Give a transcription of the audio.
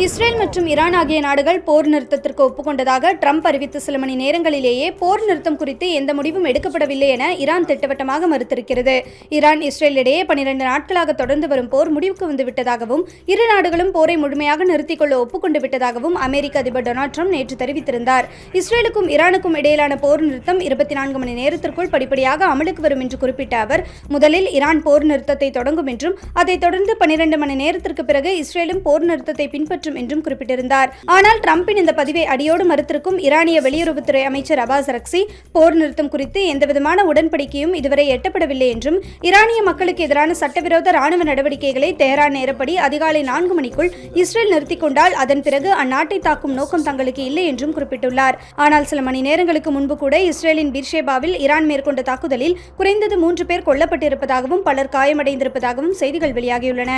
Israel மற்றும் Iran ஆகிய நாடுகள் போர் நிறுத்தத்திற்கு ஒப்புக்கொண்டதாக ட்ரம்ப் அறிவித்த சில மணி நேரங்களிலேயே போர் நிறுத்தம் குறித்து எந்த முடிவும் எடுக்கப்படவில்லை என ஈரான் திட்டவட்டமாக மறுத்திருக்கிறது. ஈரான் இஸ்ரேல் இடையே பனிரெண்டு நாட்களாக தொடர்ந்து வரும் போர் முடிவுக்கு வந்துவிட்டதாகவும் இரு நாடுகளும் போரை முழுமையாக நிறுத்திக் கொள்ள ஒப்புக்கொண்டு விட்டதாகவும் அமெரிக்க அதிபர் டொனால்ட் ட்ரம்ப் நேற்று தெரிவித்திருந்தார். இஸ்ரேலுக்கும் ஈரானுக்கும் இடையிலான போர் நிறுத்தம் இருபத்தி நான்கு மணி நேரத்திற்குள் படிப்படியாக அமலுக்கு வரும் என்று குறிப்பிட்ட அவர் முதலில் ஈரான் போர் நிறுத்தத்தை தொடங்கும் என்றும் அதைத் தொடர்ந்து பனிரெண்டு மணி நேரத்திற்கு பிறகு இஸ்ரேலும் போர் நிறுத்தத்தை பின்பற்றும் என்றும் குறிப்பிட்டிருந்தார். ஆனால் டிரம்பின் இந்த பதிவை அடியோடு மறுத்திருக்கும் ஈரானிய வெளியுறவுத்துறை அமைச்சர் அபாஸ் ரக்சி போர் நிறுத்தம் குறித்து எந்தவிதமான உடன்படிக்கையும் இதுவரை எட்டப்படவில்லை என்றும் ஈரானிய மக்களுக்கு எதிரான சட்டவிரோத ராணுவ நடவடிக்கைகளை தெஹரான் நேரப்படி அதிகாலை நான்கு மணிக்குள் இஸ்ரேல் நிறுத்திக் கொண்டால் அதன் பிறகு அந்நாட்டை தாக்கும் நோக்கம் தங்களுக்கு இல்லை என்றும் குறிப்பிட்டுள்ளார். ஆனால் சில மணி நேரங்களுக்கு முன்பு கூட இஸ்ரேலின் பீர்ஷேபாவில் ஈரான் மேற்கொண்ட தாக்குதலில் குறைந்தது மூன்று பேர் கொல்லப்பட்டிருப்பதாகவும் பலர் காயமடைந்திருப்பதாகவும் செய்திகள் வெளியாகியுள்ளன.